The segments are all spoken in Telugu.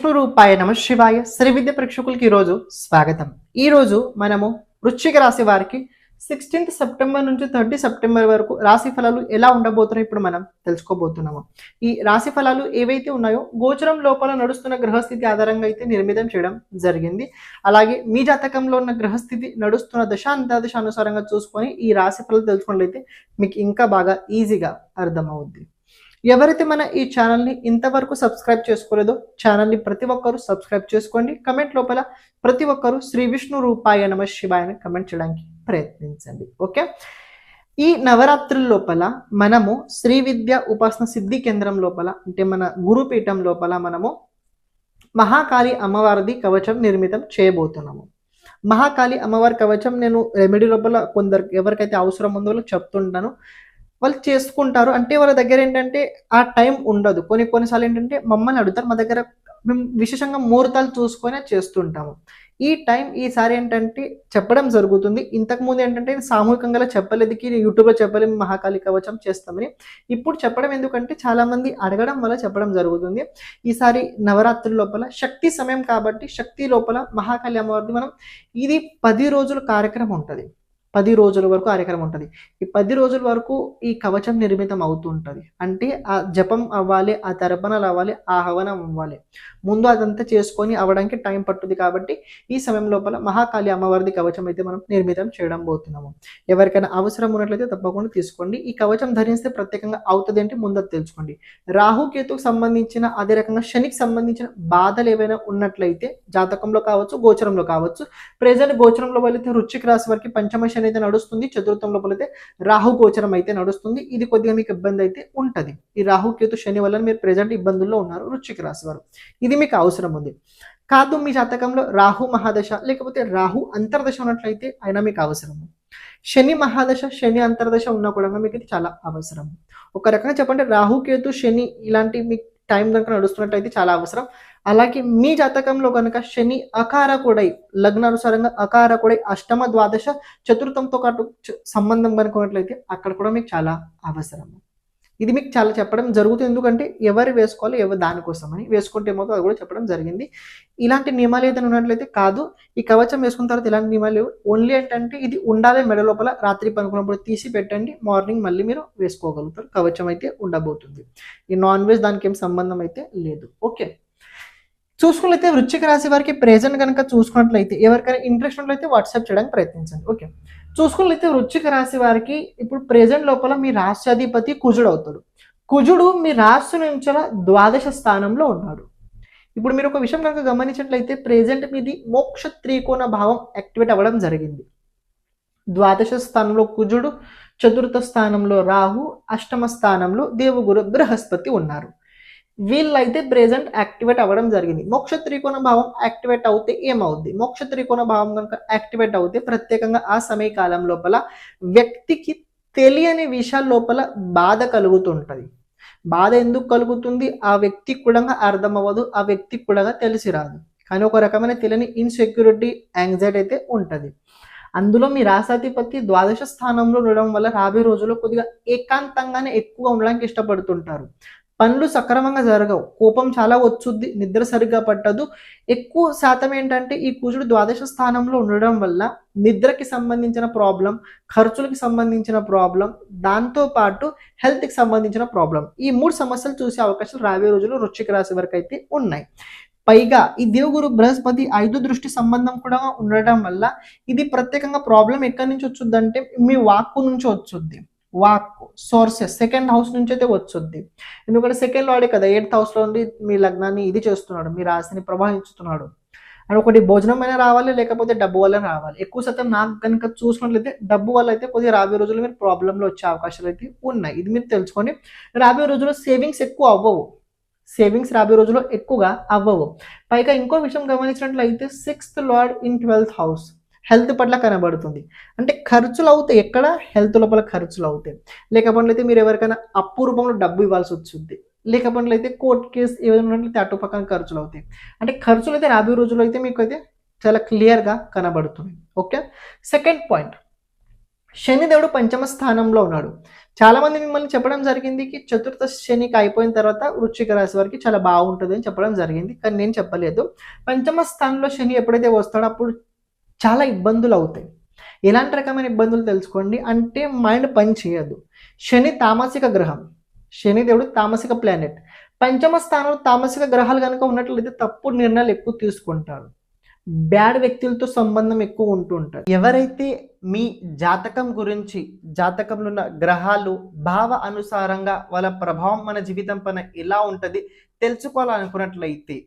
విష్ణు రూపాయ నమ శివాయ శ్రీ విద్య ప్రేక్షకులకి ఈరోజు స్వాగతం. ఈరోజు మనము వృశ్చిక రాశి వారికి సిక్స్టీన్త్ సెప్టెంబర్ నుంచి థర్టీ సెప్టెంబర్ వరకు రాశి ఫలాలు ఎలా ఉండబోతున్నాయి ఇప్పుడు మనం తెలుసుకోబోతున్నాము. ఈ రాశి ఫలాలు ఏవైతే ఉన్నాయో గోచరం లోపల నడుస్తున్న గ్రహస్థితి ఆధారంగా అయితే నిర్మితం చేయడం జరిగింది. అలాగే మీ జాతకంలో ఉన్న గ్రహస్థితి నడుస్తున్న దశ అంతర్దశ అనుసారంగా చూసుకొని ఈ రాశి ఫలాలు తెలుసుకున్నట్లయితే మీకు ఇంకా బాగా ఈజీగా అర్థమవుద్ది. ఎవరైతే మన ఈ ఛానల్ని ఇంతవరకు సబ్స్క్రైబ్ చేసుకోలేదో ఛానల్ని ప్రతి ఒక్కరూ సబ్స్క్రైబ్ చేసుకోండి. కమెంట్ లోపల ప్రతి ఒక్కరూ శ్రీ విష్ణు రూపాయ నమ శివాయని కమెంట్ చేయడానికి ప్రయత్నించండి. ఓకే? ఈ నవరాత్రుల లోపల మనము శ్రీ విద్య ఉపాసన సిద్ధి కేంద్రం లోపల అంటే మన గురుపీఠం లోపల మనము మహాకాళి అమ్మవారిది కవచం నిర్మితం చేయబోతున్నాము. మహాకాళి అమ్మవారి కవచం నేను రెమెడీ లోపల కొందరు ఎవరికైతే అవసరం ఉందో చెప్తుంటాను. వాళ్ళు చేసుకుంటారు. అంటే వాళ్ళ దగ్గర ఏంటంటే ఆ టైం ఉండదు. కొన్ని కొన్నిసార్లు ఏంటంటే మమ్మల్ని అడుగుతారు. మా దగ్గర మేము విశేషంగా ముహూర్తాలు చూసుకొని చేస్తుంటాము. ఈ టైం ఈసారి ఏంటంటే చెప్పడం జరుగుతుంది. ఇంతకు ముందు ఏంటంటే సామూహికంగా చెప్పలేదు యూట్యూబ్లో చెప్పలేము మహాకాళి కవచం చేస్తామని. ఇప్పుడు చెప్పడం ఎందుకంటే చాలామంది అడగడం వల్ల చెప్పడం జరుగుతుంది. ఈసారి నవరాత్రి లోపల శక్తి సమయం కాబట్టి శక్తి లోపల మహాకాళి అమ్మవారిది మనం ఇది పది రోజుల కార్యక్రమం ఉంటుంది. పది రోజుల వరకు కార్యక్రమం ఉంటుంది. ఈ పది రోజుల వరకు ఈ కవచం నిర్మితం అవుతూ ఉంటుంది. అంటే ఆ జపం అవ్వాలి ఆ తర్పణలు అవ్వాలి ఆ హవనం అవ్వాలి. ముందు అదంతా చేసుకొని అవ్వడానికి టైం పట్టుది కాబట్టి ఈ సమయం లోపల మహాకాళి అమ్మవారిది కవచం అయితే మనం నిర్మితం చేయడం పోతున్నాము. ఎవరికైనా అవసరం ఉన్నట్లయితే తప్పకుండా తీసుకోండి. ఈ కవచం ధరిస్తే ప్రత్యేకంగా అవుతుంది అంటే ముందు తెలుసుకోండి రాహుకేతుకు సంబంధించిన అదే రకంగా శనికి సంబంధించిన బాధలు ఏవైనా ఉన్నట్లయితే జాతకంలో కావచ్చు గోచరంలో కావచ్చు ప్రజలు గోచరంలో వెళితే రుచికి రాశి వారికి పంచమ శని అయితే నడుస్తుంది చతుర్థం లోపలైతే రాహు గోచరం అయితే నడుస్తుంది. ఇది కొద్దిగా మీకు ఇబ్బంది అయితే ఉంటది. ఈ రాహు కేతు శని వల్ల మీరు ప్రెజెంట్ ఇబ్బందుల్లో ఉన్నారు వృశ్చిక రాశి వారు. ఇది మీకు అవసరం ఉంది. కాదు మీ జాతకంలో రాహు మహాదశ లేకపోతే రాహు అంతర్దశ ఉన్నట్లయితే అయినా మీకు అవసరం శని మహాదశ శని అంతర్దశ ఉన్నా కూడా మీకు ఇది చాలా అవసరం. ఒక రకంగా చెప్పండి రాహు కేతు శని ఇలాంటి మీకు టైం కనుక నడుస్తున్నట్టయితే చాలా అవసరం. అలాగే మీ జాతకంలో కనుక శని అకార కూడా లగ్నానుసారంగా కూడా అష్టమ ద్వాదశ చతుర్థంతో పాటు సంబంధం కనుకున్నట్లయితే అక్కడ కూడా మీకు చాలా అవసరం. ఇది మీకు చాలా చెప్పడం జరుగుతుంది. ఎందుకంటే ఎవరు వేసుకోవాలి ఎవరు దానికోసం అని వేసుకుంటే ఏమవుతుందో అది కూడా చెప్పడం జరిగింది. ఇలాంటి నియమాలు ఏదైనా ఉన్నట్లయితే కాదు. ఈ కవచం వేసుకున్న తర్వాత ఇలాంటి నియమాలు ఓన్లీ ఏంటంటే ఇది ఉండాలి మెడ లోపల రాత్రి పనుకున్నప్పుడు తీసి పెట్టండి. మార్నింగ్ మళ్ళీ మీరు వేసుకోగలుగుతారు. కవచం అయితే ఉండబోతుంది. ఈ నాన్ వెజ్ దానికి ఏం సంబంధం అయితే లేదు. ఓకే చూసుకున్నట్లయితే వృశ్చిక రాశి వారికి ప్రెజెంట్ కనుక చూసుకున్నట్లయితే ఎవరికైనా ఇంట్రెస్ట్ ఉన్నట్లయితే వాట్సాప్ చేయడానికి ప్రయత్నించండి. ఓకే చూసుకున్నట్లయితే వృశ్చిక రాశి వారికి ఇప్పుడు ప్రెజెంట్ లోపల మీ రాష్ట్రాధిపతి కుజుడు అవుతాడు. కుజుడు మీ రాశి నుంచి ద్వాదశ స్థానంలో ఉన్నాడు ఇప్పుడు మీరు ఒక విషయం కనుక గమనించినట్లయితే ప్రెజెంట్ మీది మోక్ష త్రికోణ భావం యాక్టివేట్ అవ్వడం జరిగింది. ద్వాదశ స్థానంలో కుజుడు చతుర్థ స్థానంలో రాహు అష్టమ స్థానంలో దేవుగురు బృహస్పతి ఉన్నారు. వీళ్ళైతే ప్రెజెంట్ యాక్టివేట్ అవ్వడం జరిగింది. మోక్ష త్రికోణ భావం యాక్టివేట్ అవుతే ఏమవుద్ది? మోక్ష త్రికోణ భావం కనుక యాక్టివేట్ అవుతే ప్రత్యేకంగా ఆ సమయ కాలం లోపల వ్యక్తికి తెలియని విషయాల లోపల బాధ కలుగుతుంటది. బాధ ఎందుకు కలుగుతుంది? ఆ వ్యక్తికి కూడా అర్థం అవ్వదు ఆ వ్యక్తికి కూడా తెలిసి రాదు. కానీ ఒక రకమైన తెలియని ఇన్సెక్యూరిటీ యాంగ్జైటీ అయితే ఉంటుంది. అందులో మీ రాసాధిపతి ద్వాదశ స్థానంలో ఉండడం వల్ల రాబోయే రోజుల్లో కొద్దిగా ఏకాంతంగానే ఎక్కువ ఉండడానికి ఇష్టపడుతుంటారు. పనులు సక్రమంగా జరగవు. కోపం చాలా వచ్చుద్ది నిద్ర సరిగ్గా పట్టదు. ఎక్కువ శాతం ఏంటంటే ఈ కుజుడు ద్వాదశ స్థానంలో ఉండడం వల్ల నిద్రకి సంబంధించిన ప్రాబ్లం ఖర్చులకి సంబంధించిన ప్రాబ్లం దాంతో పాటు హెల్త్కి సంబంధించిన ప్రాబ్లం. ఈ మూడు సమస్యలు చూసే అవకాశాలు రాబోయే రోజుల్లో వృశ్చిక రాశి వరకు అయితే ఉన్నాయి. పైగా ఈ దేవుగురు బృహస్పతి ఐదు దృష్టి సంబంధం కూడా ఉండడం వల్ల ఇది ప్రత్యేకంగా ప్రాబ్లం ఎక్కడి నుంచి వచ్చుద్దంటే మీ వాక్కు నుంచి వచ్చుద్ది. వాక్ సోర్సెస్ సెకండ్ హౌస్ నుంచి అయితే వచ్చుద్ది. ఎందుకంటే సెకండ్ లాడే కదా ఎయిత్ హౌస్లో ఉండి మీ లగ్నాన్ని ఇది చేస్తున్నాడు మీ రాశిని ప్రభావించుతున్నాడు. అండ్ ఒకటి భోజనం అయినా రావాలి లేకపోతే డబ్బు వల్ల రావాలి. ఎక్కువ శాతం నాకు కనుక చూసుకున్నట్లయితే డబ్బు వల్ల అయితే కొద్దిగా రాబోయే రోజుల్లో మీరు ప్రాబ్లంలో వచ్చే అవకాశాలు అయితే ఉన్నాయి. ఇది మీరు తెలుసుకొని రాబోయే రోజుల్లో సేవింగ్స్ ఎక్కువ అవ్వవు. సేవింగ్స్ రాబోయే రోజుల్లో ఎక్కువగా అవ్వవు. పైగా ఇంకో విషయం గమనించినట్లయితే sixth lord in twelfth house health పట్ల కనబడుతుంది. అంటే ఖర్చులు అవుతాయి ఎక్కడ? హెల్త్ లోపల ఖర్చులు అవుతాయి లేకపోతే మీరు ఎవరికైనా అప్పు రూపంలో డబ్బు ఇవ్వాల్సి వచ్చింది లేకపోతే అయితే కోర్ట్ కేసు ఏదైనా ఉన్నట్లయితే అటు పక్కన ఖర్చులు అవుతాయి అంటే ఖర్చులు అయితే రాబోయే రోజుల్లో అయితే మీకు అయితే చాలా క్లియర్గా కనబడుతుంది. ఓకే? Second point. శనిదేవుడు పంచమ స్థానంలో ఉన్నాడు. చాలామంది మిమ్మల్ని చెప్పడం జరిగింది కి చతుర్థ శనికి అయిపోయిన తర్వాత వృశ్చిక రాశి వారికి చాలా బాగుంటుంది అని చెప్పడం జరిగింది. కానీ నేను చెప్పలేదు. పంచమ స్థానంలో శని ఎప్పుడైతే వస్తాడో అప్పుడు చాలా ఇబ్బందులు అవుతాయి. ఎలాంటి రకమైన ఇబ్బందులు తెలుసుకోండి? అంటే మైండ్ పని చేయదు. శని తామసిక గ్రహం. శని దేవుడు తామసిక ప్లానెట్ పంచమ స్థానంలో తామసిక గ్రహాలు కనుక ఉన్నట్లయితే తప్పుడు నిర్ణయాలు ఎక్కువ తీసుకుంటారు. బ్యాడ్ వ్యక్తులతో సంబంధం ఎక్కువ ఉంటూ ఉంటారు. ఎవరైతే మీ జాతకం గురించి జాతకంలో ఉన్న గ్రహాలు భావ అనుసారంగా వాళ్ళ ప్రభావం మన జీవితం పైన ఎలా ఉంటుంది తెలుసుకోవాలనుకున్నట్లయితే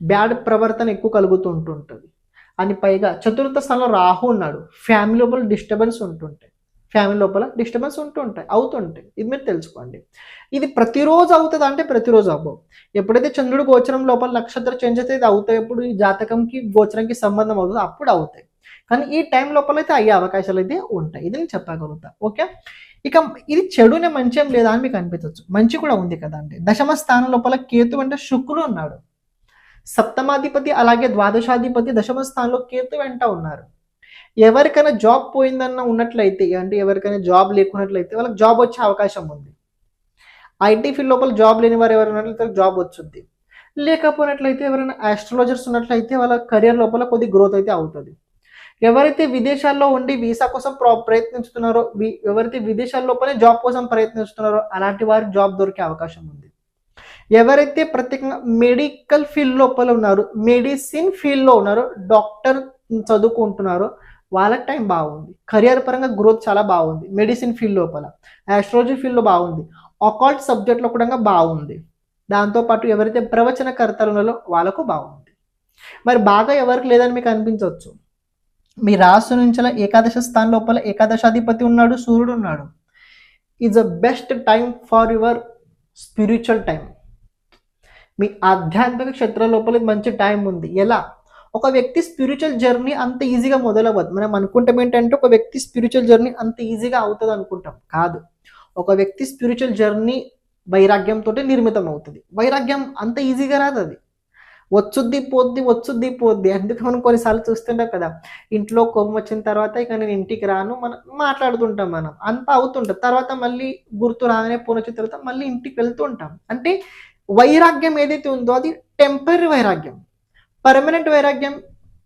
బ్యాడ్ ప్రవర్తన ఎక్కువ కలుగుతూ ఉంటుంటుంది. అని పైగా చతుర్థ స్థానంలో రాహు ఉన్నాడు. ఫ్యామిలీ లోపల డిస్టర్బెన్స్ ఉంటుంటాయి. ఫ్యామిలీ లోపల డిస్టర్బెన్స్ ఉంటుంటాయి. అవుతుంటాయి. ఇది మీరు తెలుసుకోండి. ఇది ప్రతిరోజు అవుతుంది అంటే ప్రతిరోజు అవ్వవు. ఎప్పుడైతే చంద్రుడు గోచరం లోపల నక్షత్ర చేంజ్ అయితే ఇది అవుతాయి ఎప్పుడు ఈ జాతకంకి గోచరంకి సంబంధం అవుతుంది అప్పుడు అవుతాయి. కానీ ఈ టైం లోపల అయితే అయ్యే అవకాశాలు అయితే ఉంటాయి. ఇది నేను చెప్పగలుగుతా. ఓకే? ఇక ఇది చెడునే మంచి ఏం లేదా అని మీకు అనిపించవచ్చు. మంచి కూడా ఉంది కదా అంటే. దశమ స్థానం లోపల కేతు అంటే శుక్రుడు ఉన్నాడు. సప్తమాధిపతి అలాగే ద్వాదశాధిపతి దశమ స్థానంలో కేతు వెంట ఉన్నారు. ఎవరికైనా జాబ్ పోయిందన్న ఉన్నట్లయితే అంటే ఎవరికైనా జాబ్ లేకున్నట్లయితే వాళ్ళకి జాబ్ వచ్చే అవకాశం ఉంది. ఐటీ ఫీల్డ్ లోపల జాబ్ లేని వారు ఎవరైనా ఉన్నట్లయితే జాబ్ వచ్చుద్ది. లేకపోయినట్లయితే ఎవరైనా ఆస్ట్రాలజర్స్ ఉన్నట్లయితే వాళ్ళ కెరియర్ లోపల కొద్ది గ్రోత్ అయితే అవుతుంది. ఎవరైతే విదేశాల్లో ఉండి వీసా కోసం ప్ర- ప్రయత్నిస్తున్నారో వి- ఎవరైతే విదేశాల లోపలే జాబ్ కోసం ప్రయత్నిస్తున్నారో అలాంటి వారికి జాబ్ దొరికే అవకాశం ఉంది. ఎవరైతే ప్రత్యేకంగా మెడికల్ ఫీల్డ్ లోపల ఉన్నారో మెడిసిన్ ఫీల్డ్లో ఉన్నారో డాక్టర్ చదువుకుంటున్నారో వాళ్ళకి టైం బాగుంది. కెరియర్ పరంగా గ్రోత్ చాలా బాగుంది. మెడిసిన్ ఫీల్డ్ లోపల ఆస్ట్రాలజీ ఫీల్డ్లో బాగుంది. అకాల్ట్ సబ్జెక్ట్లో కూడా బాగుంది. దాంతోపాటు ఎవరైతే ప్రవచనకర్తలు ఉన్నారో వాళ్ళకు బాగుంది. మరి బాగా ఎవరికి లేదని మీకు అనిపించవచ్చు? మీ రాశి నుంచి ఏకాదశ స్థానం లోపల ఏకాదశాధిపతి ఉన్నాడు సూర్యుడు ఉన్నాడు. Is a best time for your spiritual time మీ ఆధ్యాత్మిక క్షేత్ర లోపల మంచి టైం ఉంది. ఎలా? ఒక వ్యక్తి స్పిరిచువల్ జర్నీ అంత ఈజీగా మొదలవ్వదు. మనం అనుకుంటాం ఏంటంటే ఒక వ్యక్తి స్పిరిచువల్ జర్నీ అంత ఈజీగా అవుతుంది అనుకుంటాం. కాదు. ఒక వ్యక్తి స్పిరిచువల్ జర్నీ వైరాగ్యంతో నిర్మితం అవుతుంది. వైరాగ్యం అంత ఈజీగా రాదు అది. వచ్చుద్ది పోద్ది వచ్చుద్ది పోద్ది. అందుకే మనం కొన్నిసార్లు చూస్తుంటాం కదా. ఇంట్లో కోపం వచ్చిన తర్వాత ఇక నేను ఇంటికి రాను మనం మాట్లాడుతుంటాం మనం. అంత అవుతుంటాం తర్వాత మళ్ళీ గుర్తు రాగానే పోనొచ్చిన వచ్చిన తర్వాత మళ్ళీ ఇంటికి వెళ్తూ ఉంటాం అంటే వైరాగ్యం ఏదైతే ఉందో అది టెంపరీ వైరాగ్యం. పర్మనెంట్ వైరాగ్యం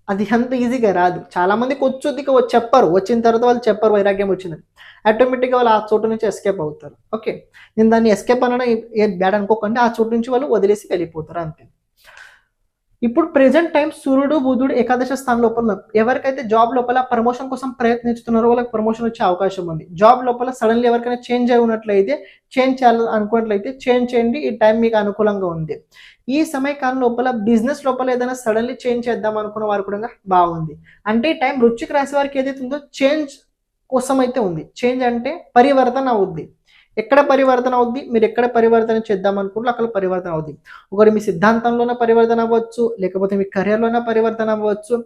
అది అంత ఈజీగా రాదు. చాలా మందికి వచ్చుద్ది చెప్పరు. వచ్చిన తర్వాత వాళ్ళు చెప్పరు వైరాగ్యం వచ్చిందని. ఆటోమేటిక్గా వాళ్ళు ఆ చోటు నుంచి ఎస్కేప్ అవుతారు. ఓకే నేను దాన్ని ఎస్కేప్ అనడం బ్యాడ్ అనుకోకుండా. ఆ చోటు నుంచి వాళ్ళు వదిలేసి వెళ్ళిపోతారు అంతే. ఇప్పుడు ప్రెసెంట్ టైం సూర్యుడు బుధుడు ఏకాదశ స్థానం లోపల ఉన్నారు. ఎవరికైతే జాబ్ లోపల ప్రమోషన్ కోసం ప్రయత్నిస్తున్నారో వాళ్ళకి ప్రమోషన్ వచ్చే అవకాశం ఉంది. జాబ్ లోపల సడన్లీ ఎవరికైనా చేంజ్ అయి ఉన్నట్లయితే చేంజ్ చేయాలి అనుకున్నట్లయితే చేంజ్ చేయండి. ఈ టైం మీకు అనుకూలంగా ఉంది. ఈ సమయకాలం లోపల బిజినెస్ లోపల ఏదైనా సడన్లీ చేంజ్ చేద్దాం అనుకున్న వారు కూడా బాగుంది. అంటే ఈ టైం వృచ్చిక రాశి వారికి ఏదైతే ఉందో చేంజ్ కోసం అయితే ఉంది. చేంజ్ అంటే పరివర్తన అవుద్ది. ఎక్కడ పరివర్తన అవుద్ది? మీరు ఎక్కడ పరివర్తన చేద్దాం అనుకుంటే అక్కడ పరివర్తన అవుద్ది. ఒకటి మీ సిద్ధాంతంలోనే పరివర్తన అవ్వచ్చు లేకపోతే మీ కెరియర్లోనే పరివర్తన అవ్వచ్చు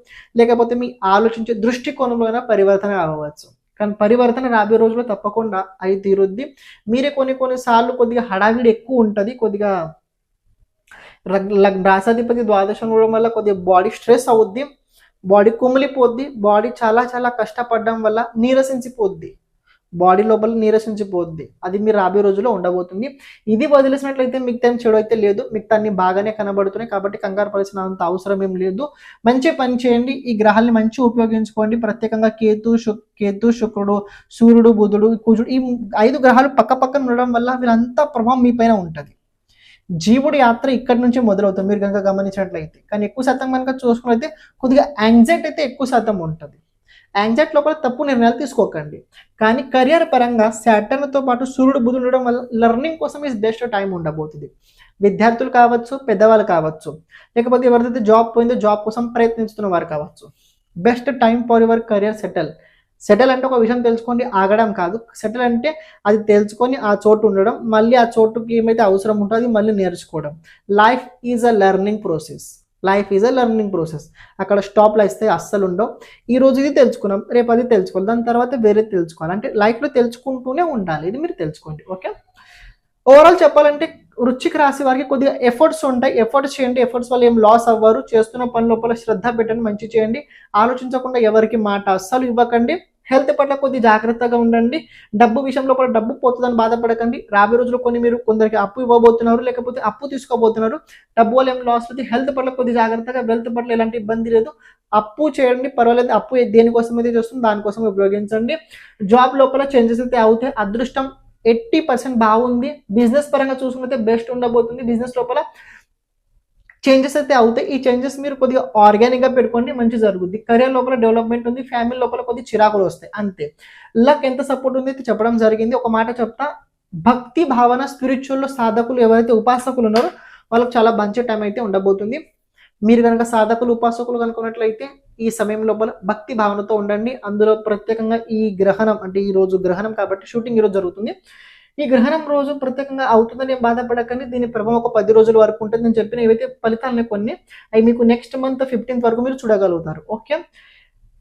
లేకపోతే మీ ఆలోచించే దృష్టికోణంలోనే పరివర్తన అవ్వచ్చు. కానీ పరివర్తన రాబోయే రోజుల్లో తప్పకుండా అయి తీరుద్ది. మీరే కొన్ని కొన్నిసార్లు కొద్దిగా హడావిడి ఎక్కువ ఉంటుంది కొద్దిగా రాసాధిపతి ద్వాదశం కూడా వల్ల కొద్దిగా బాడీ స్ట్రెస్ అవుద్ది బాడీ కుమిలిపోద్ది బాడీ చాలా చాలా కష్టపడడం వల్ల నీరసించిపోద్ది. బాడీ లోపల నీరసించిపోద్ది. అది మీరు రాబోయే రోజుల్లో ఉండబోతుంది. ఇది వదిలేసినట్లయితే మిగతా చెడు అయితే లేదు. మిగతాన్ని బాగానే కనబడుతున్నాయి కాబట్టి కంగారు పడాల్సిన అంత అవసరం ఏం లేదు. మంచి పని చేయండి. ఈ గ్రహాల్ని మంచి ఉపయోగించుకోండి. ప్రత్యేకంగా కేతు కేతు శుక్రుడు సూర్యుడు బుధుడు కుజుడు ఈ ఐదు గ్రహాలు పక్క పక్కన ఉండడం వల్ల వీళ్ళంతా ప్రభావం మీ పైన ఉంటుంది. జీవుడి యాత్ర ఇక్కడి నుంచి మొదలవుతుంది. మీరు కనుక గమనించినట్లయితే. కానీ ఎక్కువ శాతం కనుక చూసుకున్నట్లయితే కొద్దిగా యాంగ్జైటీ అయితే ఎక్కువ శాతం ఉంటుంది. యాంగ్జైటీ లోపల తప్పు నిర్ణయాలు తీసుకోకండి. కానీ కెరియర్ పరంగా శాటర్న్తో పాటు సూర్యుడు బుధుడు ఉండడం వల్ల లెర్నింగ్ కోసం ఈజ్ బెస్ట్ టైం ఉండబోతుంది. విద్యార్థులు కావచ్చు పెద్దవాళ్ళు కావచ్చు లేకపోతే ఎవరిదైతే జాబ్ పోయిందో జాబ్ కోసం ప్రయత్నిస్తున్న వారు కావచ్చు. Best time for your career settle settle అంటే ఒక విషయం తెలుసుకోండి ఆగడం కాదు. సెటిల్ అంటే అది తెలుసుకొని ఆ చోటు ఉండడం మళ్ళీ ఆ చోటుకి ఏమైతే అవసరం ఉంటుందో అది మళ్ళీ నేర్చుకోవడం. Life is a learning process life is a learning process అక్కడ స్టాప్లు ఇస్తే అస్సలు ఉండవు. ఈ రోజు ఇది తెలుసుకున్నాం రేపు అది తెలుసుకోవాలి. దాని తర్వాత వేరే తెలుసుకోవాలి. అంటే లైఫ్లో తెలుసుకుంటూనే ఉండాలి. ఇది మీరు తెలుసుకోండి ఓకే? ఓవరాల్ చెప్పాలంటే వృచ్చిక రాశి వారికి కొద్దిగా ఎఫర్ట్స్ ఉంటాయి. ఎఫర్ట్స్ చేయండి. ఎఫర్ట్స్ వల్ల ఏం లాస్ అవ్వరు. చేస్తున్న పని లోపల శ్రద్ధ పెట్టండి మంచి చేయండి. ఆలోచించకుండా ఎవరికి మాట అస్సలు ఇవ్వకండి. హెల్త్ పట్ల కొద్ది జాగ్రత్తగా ఉండండి. డబ్బు విషయంలో కూడా డబ్బు పోతుందని బాధపడకండి. రాబోయే రోజుల్లో కొన్ని మీరు కొందరికి అప్పు ఇవ్వబోతున్నారు లేకపోతే అప్పు తీసుకోబోతున్నారు. డబ్బు వల్ల ఏం లాస్ అవుతుంది హెల్త్ పట్ల కొద్ది జాగ్రత్తగా వెల్త్ పట్ల ఎలాంటి ఇబ్బంది లేదు. అప్పు చేయండి పర్వాలేదు. అప్పు దేనికోసం అయితే చేస్తుంది దానికోసం ఉపయోగించండి. జాబ్ లోపల చేంజెస్ అయితే అవుతాయి. అదృష్టం ఎయిటీ పర్సెంట్ బాగుంది. బిజినెస్ పరంగా చూసుకుంటే బెస్ట్ ఉండబోతుంది. బిజినెస్ లోపల చేంజెస్ అయితే అవుతాయి. ఈ చేంజెస్ మీరు కొద్దిగా ఆర్గానిక్గా పెట్టుకోండి మంచి జరుగుద్ది. కెరియర్ లోపల డెవలప్మెంట్ ఉంది ఫ్యామిలీ లోపల కొద్ది చిరాకులు వస్తాయి. అంతే. లక్ ఎంత సపోర్ట్ ఉంది అయితే చెప్పడం జరిగింది. ఒక మాట చెప్తా భక్తి భావన స్పిరిచువల్ సాధకులు ఎవరైతే ఉపాసకులు ఉన్నారో వాళ్ళకి చాలా మంచి టైం అయితే ఉండబోతుంది. మీరు కనుక సాధకులు ఉపాసకులు కనుకున్నట్లయితే ఈ సమయం లోపల భక్తి భావనతో ఉండండి. అందులో ప్రత్యేకంగా ఈ గ్రహణం అంటే ఈ రోజు గ్రహణం కాబట్టి షూటింగ్ ఈరోజు జరుగుతుంది. ఈ గ్రహణం రోజు ప్రత్యేకంగా అవుతుందని బాధపడకండి. దీని ప్రభావం ఒక పది రోజుల వరకు ఉంటుంది నేను చెప్పిన ఏవైతే ఫలితాలని కొన్ని అవి మీకు నెక్స్ట్ మంత్ ఫిఫ్టీన్త్ వరకు మీరు చూడగలుగుతారు. ఓకే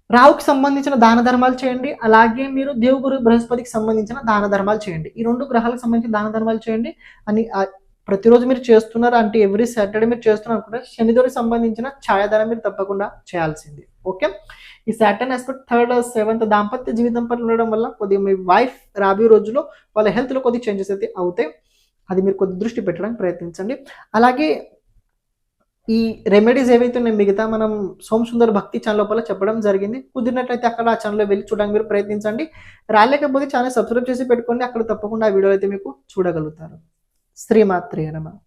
రావుకి సంబంధించిన దాన ధర్మాలు చేయండి. అలాగే మీరు దేవుగురు బృహస్పతికి సంబంధించిన దాన ధర్మాలు చేయండి. ఈ రెండు గ్రహాలకు సంబంధించిన దాన ధర్మాలు చేయండి. అని ప్రతిరోజు మీరు చేస్తున్నారు అంటే ఎవ్రీ సాటర్డే మీరు చేస్తున్నారు అనుకుంటే శనిదేవుడికి సంబంధించిన ఛాయాధారం మీరు తప్పకుండా చేయాల్సింది. ఓకే ఈ సాటర్న్ ఆస్పెక్ట్ థర్డ్ సెవెంత్ దాంపత్య జీవితం పట్ల ఉండడం వల్ల కొద్దిగా మీ వైఫ్ రాబోయే రోజుల్లో వాళ్ళ హెల్త్లో కొద్ది చేంజెస్ అయితే అవుతాయి. అది మీరు కొద్ది దృష్టి పెట్టడానికి ప్రయత్నించండి. అలాగే ఈ రెమెడీస్ ఏవైతే ఉన్నాయి మిగతా మనం సోమ సుందర్ భక్తి ఛానల్ లోపల చెప్పడం జరిగింది. కుదిరినట్లయితే అక్కడ ఆ ఛానల్లో వెళ్ళి చూడడానికి మీరు ప్రయత్నించండి. రాలేకపోతే ఛానల్ సబ్స్క్రైబ్ చేసి పెట్టుకోండి. అక్కడ తప్పకుండా ఆ వీడియో అయితే మీకు చూడగలుగుతారు. శ్రీమాత్రే నమ.